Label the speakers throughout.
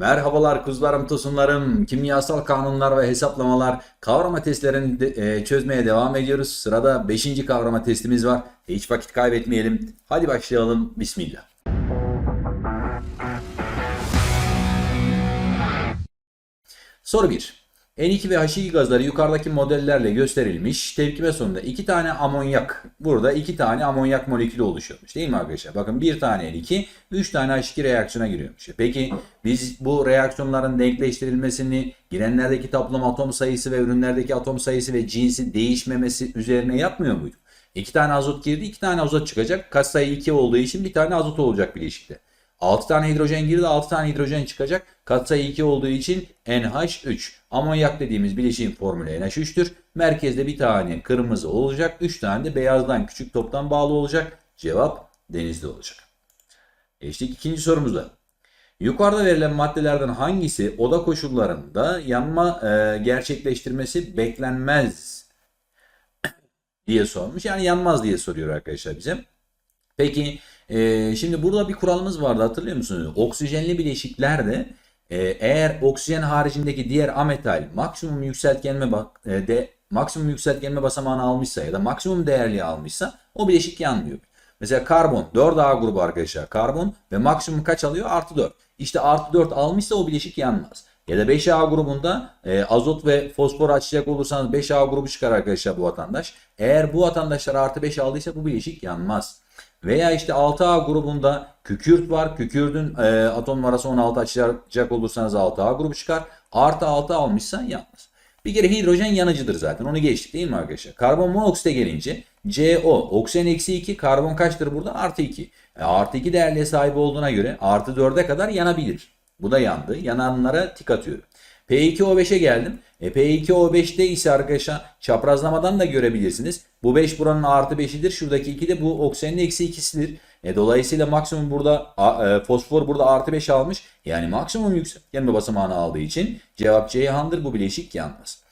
Speaker 1: Merhabalar kuzularım, tosunlarım. Kimyasal kanunlar ve hesaplamalar kavrama testlerini de- e, çözmeye devam ediyoruz. Sırada 5. kavrama testimiz var. Hiç vakit kaybetmeyelim. Hadi başlayalım. Bismillah. Soru 1. N2 ve H2 gazları yukarıdaki modellerle gösterilmiş. Tepkime sonunda 2 tane amonyak. Burada 2 tane amonyak molekülü oluşuyormuş değil mi arkadaşlar? Bakın 1 tane N2, 3 tane H2 reaksiyona giriyormuş. Peki biz bu reaksiyonların denkleştirilmesini girenlerdeki toplam atom sayısı ve ürünlerdeki atom sayısı ve cinsi değişmemesi üzerine yapmıyor muyduk? 2 tane azot girdi, 2 tane azot çıkacak. Kaç sayı 2 olduğu için bir tane azot olacak bileşikte. 6 tane hidrojen girdi 6 tane hidrojen çıkacak. Katsayı 2 olduğu için NH3. Amonyak dediğimiz bileşiğin formülü NH3'tür. Merkezde bir tane kırmızı olacak. 3 tane de beyazdan küçük toptan bağlı olacak. Cevap denizli olacak. Geçtik ikinci sorumuza. Yukarıda verilen maddelerden hangisi oda koşullarında yanma e, gerçekleştirmesi beklenmez diye sormuş. Yani yanmaz diye soruyor arkadaşlar bize. Peki e, şimdi burada bir kuralımız vardı hatırlıyor musunuz? Oksijenli bileşiklerde e, eğer oksijen haricindeki diğer ametal maksimum yükseltgenme bak, e, de maksimum yükseltgenme basamağını almışsa ya da maksimum değerliği almışsa o bileşik yanmıyor. Mesela karbon 4A grubu arkadaşlar. Karbon ve maksimum kaç alıyor? Artı 4. İşte artı 4 almışsa o bileşik yanmaz. Ya da 5A grubunda e, azot ve fosfor açacak olursanız 5A grubu çıkar arkadaşlar bu vatandaş. Eğer bu vatandaşlar artı 5 aldıysa bu bileşik yanmaz. Veya işte 6A grubunda kükürt var. Kükürdün e, atom numarası 16 açacak olursanız 6A grubu çıkar. Artı 6 almışsa yanmaz. Bir kere hidrojen yanıcıdır zaten. Onu geçtik değil mi arkadaşlar? Karbon monoksite gelince CO. Oksijen eksi 2. Karbon kaçtır burada? Artı 2. E, artı 2 değerliğe sahip olduğuna göre artı 4'e kadar yanabilir. Bu da yandı. Yananlara tik atıyorum. P2O5'e geldim. E, P2O5'te ise arkadaşlar çaprazlamadan da görebilirsiniz. Bu 5 buranın artı 5'idir. Şuradaki 2 de bu oksijenin eksi 2'sidir. E, dolayısıyla maksimum burada e, fosfor burada artı 5 almış. Yani maksimum yükseltgenme basamağını aldığı için cevap Ceyhan'dır. Bu bileşik yanmaz.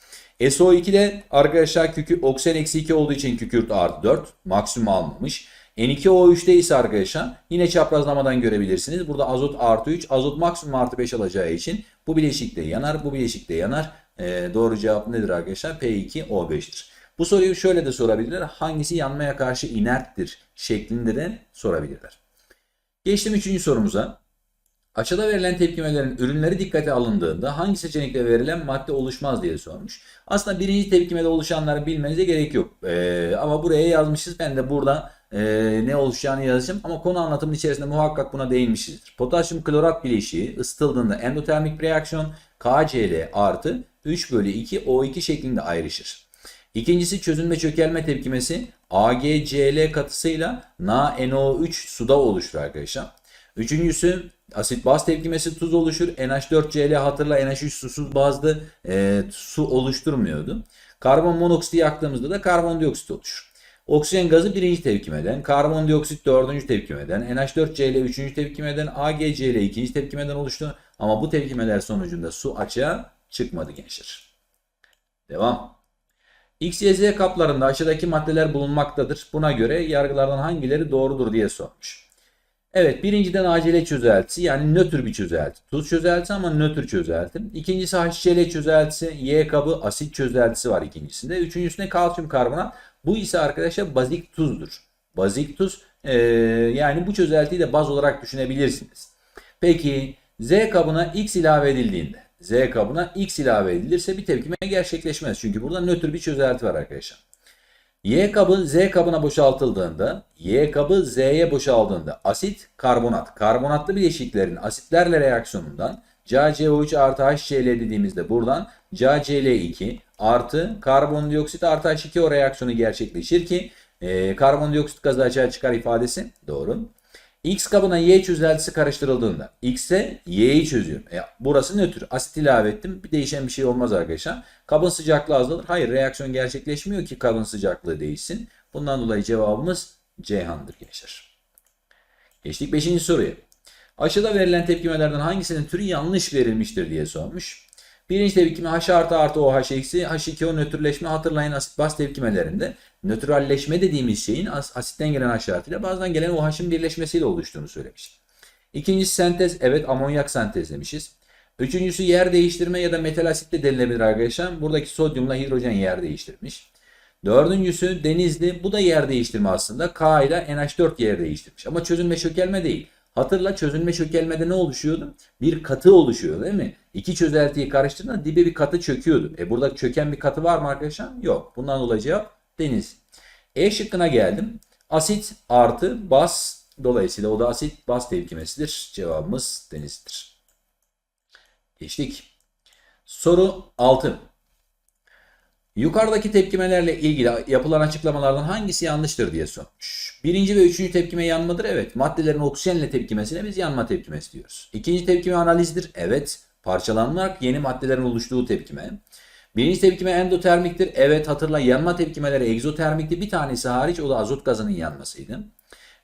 Speaker 1: SO2'de arkadaşlar kükü, oksijen eksi 2 olduğu için kükürt artı 4. Maksimum almamış. N2O3'te ise arkadaşlar yine çaprazlamadan görebilirsiniz. Burada azot artı 3, azot maksimum artı 5 alacağı için bu bileşikte yanar, bu bileşikte yanar. Ee, doğru cevap nedir arkadaşlar? P2O5'tir. Bu soruyu şöyle de sorabilirler. Hangisi yanmaya karşı inerttir şeklinde de sorabilirler. Geçtim üçüncü sorumuza. Aşağıda verilen tepkimelerin ürünleri dikkate alındığında hangi seçenekle verilen madde oluşmaz diye sormuş. Aslında birinci tepkimede oluşanları bilmenize gerek yok. Ee, ama buraya yazmışız. Ben de burada e, ne oluşacağını yazacağım. Ama konu anlatımının içerisinde muhakkak buna değinmişizdir. Potasyum klorat bileşiği ısıtıldığında endotermik reaksiyon KCl artı 3 bölü 2 O2 şeklinde ayrışır. İkincisi çözünme çökelme tepkimesi AgCl katısıyla NaNO3 suda oluşur arkadaşlar. Üçüncüsü asit baz tepkimesi tuz oluşur. NH4Cl hatırla NH3 susuz bazlı e, su oluşturmuyordu. Karbon monoksiti yaktığımızda da karbondioksit oluşur. Oksijen gazı birinci tepkimeden, karbondioksit dördüncü tepkimeden, NH4Cl üçüncü tepkimeden, AgCl ikinci tepkimeden oluştu. Ama bu tepkimeler sonucunda su açığa çıkmadı gençler. Devam. X, Y, Z kaplarında aşağıdaki maddeler bulunmaktadır. Buna göre yargılardan hangileri doğrudur diye sormuş. Evet birinciden acele çözeltisi yani nötr bir çözelti. Tuz çözeltisi ama nötr çözelti. İkincisi HCl çözeltisi. Y kabı asit çözeltisi var ikincisinde. Üçüncüsünde kalsiyum karbonat. Bu ise arkadaşlar bazik tuzdur. Bazik tuz ee, yani bu çözeltiyi de baz olarak düşünebilirsiniz. Peki Z kabına X ilave edildiğinde Z kabına X ilave edilirse bir tepkime gerçekleşmez. Çünkü burada nötr bir çözelti var arkadaşlar. Y kabı Z kabına boşaltıldığında, Y kabı Z'ye boşaldığında asit, karbonat, karbonatlı bileşiklerin asitlerle reaksiyonundan CaCO3 artı HCl dediğimizde buradan CaCl2 artı karbondioksit artı H2O reaksiyonu gerçekleşir ki e, karbondioksit gazı açığa çıkar ifadesi doğru. X kabına Y çözeltisi karıştırıldığında X'e Y'yi çözüyorum. E, burası nötr. Asit ilave ettim. Bir değişen bir şey olmaz arkadaşlar. Kabın sıcaklığı azalır. Hayır reaksiyon gerçekleşmiyor ki kabın sıcaklığı değişsin. Bundan dolayı cevabımız Ceyhan'dır gençler. Geçtik 5. soruya. Aşağıda verilen tepkimelerden hangisinin türü yanlış verilmiştir diye sormuş. Birinci tepkime H artı artı OH eksi H2O nötrleşme hatırlayın asit baz tepkimelerinde nötralleşme dediğimiz şeyin as asitten gelen H artı ile bazen gelen OH'ın birleşmesiyle oluştuğunu söylemiştim. İkincisi sentez evet amonyak sentezlemişiz. Üçüncüsü yer değiştirme ya da metal asit de denilebilir arkadaşlar. Buradaki sodyumla hidrojen yer değiştirmiş. Dördüncüsü denizli. Bu da yer değiştirme aslında. K ile NH4 yer değiştirmiş. Ama çözünme çökelme değil. Hatırla çözünme çökelmede ne oluşuyordu? Bir katı oluşuyor değil mi? İki çözeltiyi karıştırdığında dibe bir katı çöküyordu. E burada çöken bir katı var mı arkadaşlar? Yok. Bundan dolayı cevap deniz. E şıkkına geldim. Asit artı bas. Dolayısıyla o da asit bas tepkimesidir. Cevabımız denizdir. Geçtik. Soru 6. Yukarıdaki tepkimelerle ilgili yapılan açıklamalardan hangisi yanlıştır diye sormuş. Birinci ve üçüncü tepkime yanmadır. Evet. Maddelerin oksijenle tepkimesine biz yanma tepkimesi diyoruz. İkinci tepkime analizdir. Evet. Parçalanmak yeni maddelerin oluştuğu tepkime. Birinci tepkime endotermiktir. Evet hatırla yanma tepkimeleri egzotermikti. Bir tanesi hariç o da azot gazının yanmasıydı.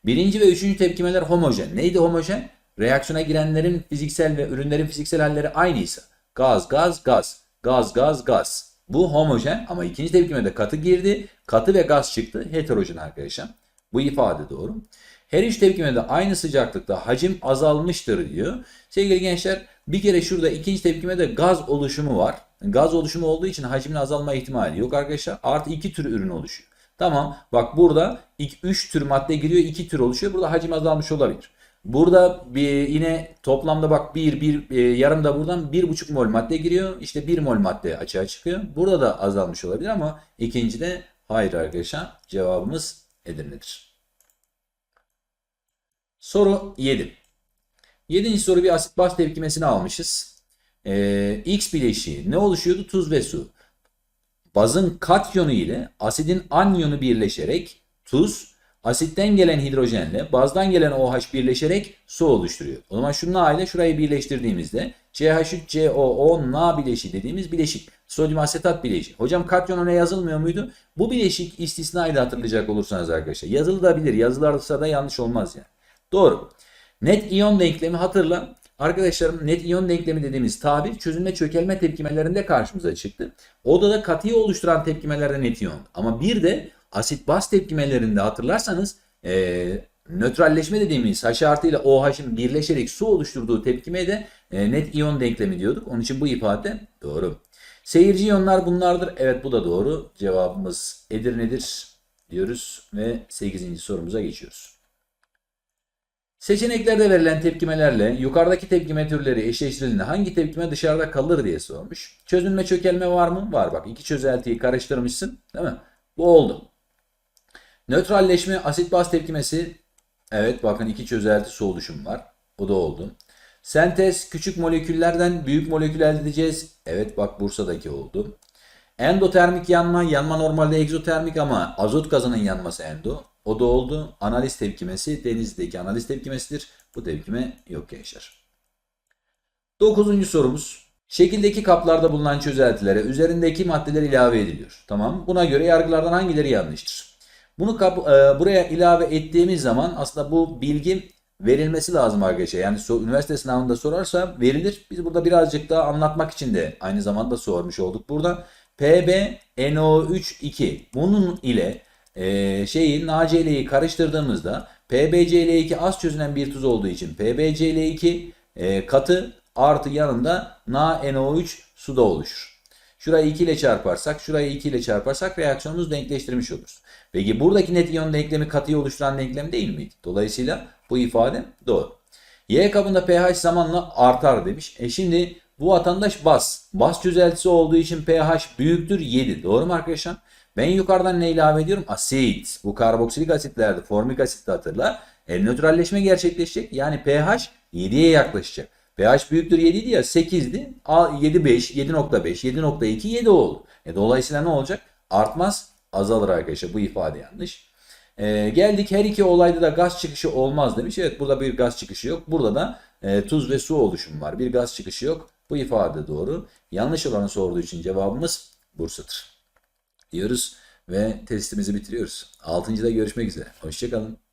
Speaker 1: Birinci ve üçüncü tepkimeler homojen. Neydi homojen? Reaksiyona girenlerin fiziksel ve ürünlerin fiziksel halleri aynıysa. Gaz, gaz, gaz. Gaz, gaz, gaz. Bu homojen ama ikinci tepkimede katı girdi. Katı ve gaz çıktı. Heterojen arkadaşlar. Bu ifade doğru. Her üç tepkimede aynı sıcaklıkta hacim azalmıştır diyor. Sevgili gençler bir kere şurada ikinci tepkimede gaz oluşumu var. Gaz oluşumu olduğu için hacmin azalma ihtimali yok arkadaşlar. Artı iki tür ürün oluşuyor. Tamam bak burada 3 tür madde giriyor 2 tür oluşuyor. Burada hacim azalmış olabilir. Burada bir yine toplamda bak 1 1 e, yarım da buradan 1,5 mol madde giriyor. İşte 1 mol madde açığa çıkıyor. Burada da azalmış olabilir ama ikincide hayır arkadaşlar. Cevabımız Edirne'dir. Soru 7. Yedinci soru bir asit baz tepkimesini almışız. Ee, X bileşiği ne oluşuyordu? Tuz ve su. Bazın katyonu ile asidin anyonu birleşerek tuz, asitten gelen hidrojenle bazdan gelen OH birleşerek su oluşturuyor. O zaman şu Na ile şurayı birleştirdiğimizde CH3COO Na bileşiği dediğimiz bileşik. Sodyum asetat bileşiği. Hocam katyon ne yazılmıyor muydu? Bu bileşik istisnayı da hatırlayacak olursanız arkadaşlar. Yazılabilir. Yazılarsa da yanlış olmaz yani. Doğru. Net iyon denklemi hatırla. Arkadaşlarım net iyon denklemi dediğimiz tabir çözünme çökelme tepkimelerinde karşımıza çıktı. Odada katıyı oluşturan tepkimelerde net iyon. Ama bir de asit baz tepkimelerinde hatırlarsanız e, nötralleşme dediğimiz H artı ile OH'ın birleşerek su oluşturduğu tepkimeye de e, net iyon denklemi diyorduk. Onun için bu ifade doğru. Seyirci iyonlar bunlardır. Evet bu da doğru. Cevabımız Edirne'dir diyoruz ve 8. sorumuza geçiyoruz. Seçeneklerde verilen tepkimelerle yukarıdaki tepkime türleri eşleştirildiğinde hangi tepkime dışarıda kalır diye sormuş. Çözünme çökelme var mı? Var bak iki çözeltiyi karıştırmışsın değil mi? Bu oldu. Nötralleşme asit baz tepkimesi evet bakın iki çözelti su oluşum var. O da oldu. Sentez küçük moleküllerden büyük molekül elde edeceğiz. Evet bak Bursa'daki oldu. Endotermik yanma, yanma normalde egzotermik ama azot gazının yanması endo. O da oldu. Analiz tepkimesi denizdeki analiz tepkimesidir. Bu tepkime yok gençler. Dokuzuncu sorumuz. Şekildeki kaplarda bulunan çözeltilere üzerindeki maddeler ilave ediliyor. Tamam. Buna göre yargılardan hangileri yanlıştır? Bunu e, buraya ilave ettiğimiz zaman aslında bu bilgi verilmesi lazım arkadaşlar. Yani so, üniversite sınavında sorarsa verilir. Biz burada birazcık daha anlatmak için de aynı zamanda sormuş olduk. Burada PbNO3 bunun ile e, şeyi NaCl'yi karıştırdığımızda PbCl2 az çözünen bir tuz olduğu için PbCl2 e, katı artı yanında NaNO3 suda oluşur. Şurayı 2 ile çarparsak, şurayı 2 ile çarparsak reaksiyonumuzu denkleştirmiş oluruz. Peki buradaki net iyon denklemi katıyı oluşturan denklem değil miydi? Dolayısıyla bu ifade doğru. Y kabında pH zamanla artar demiş. E şimdi bu vatandaş bas. Bas çözeltisi olduğu için pH büyüktür 7. Doğru mu arkadaşlar? Ben yukarıdan ne ilave ediyorum? Asit. Bu karboksilik asitlerde formik asit de hatırla. E, nötralleşme gerçekleşecek. Yani pH 7'ye yaklaşacak. pH büyüktür 7 idi ya 8'di. 7.5, 7.5, 7.2, 7 oldu. E, dolayısıyla ne olacak? Artmaz azalır arkadaşlar. Bu ifade yanlış. E, geldik her iki olayda da gaz çıkışı olmaz demiş. Evet burada bir gaz çıkışı yok. Burada da e, tuz ve su oluşumu var. Bir gaz çıkışı yok. Bu ifade doğru. Yanlış olanı sorduğu için cevabımız Bursa'dır. Diyoruz ve testimizi bitiriyoruz. Altıncıda görüşmek üzere. Hoşçakalın.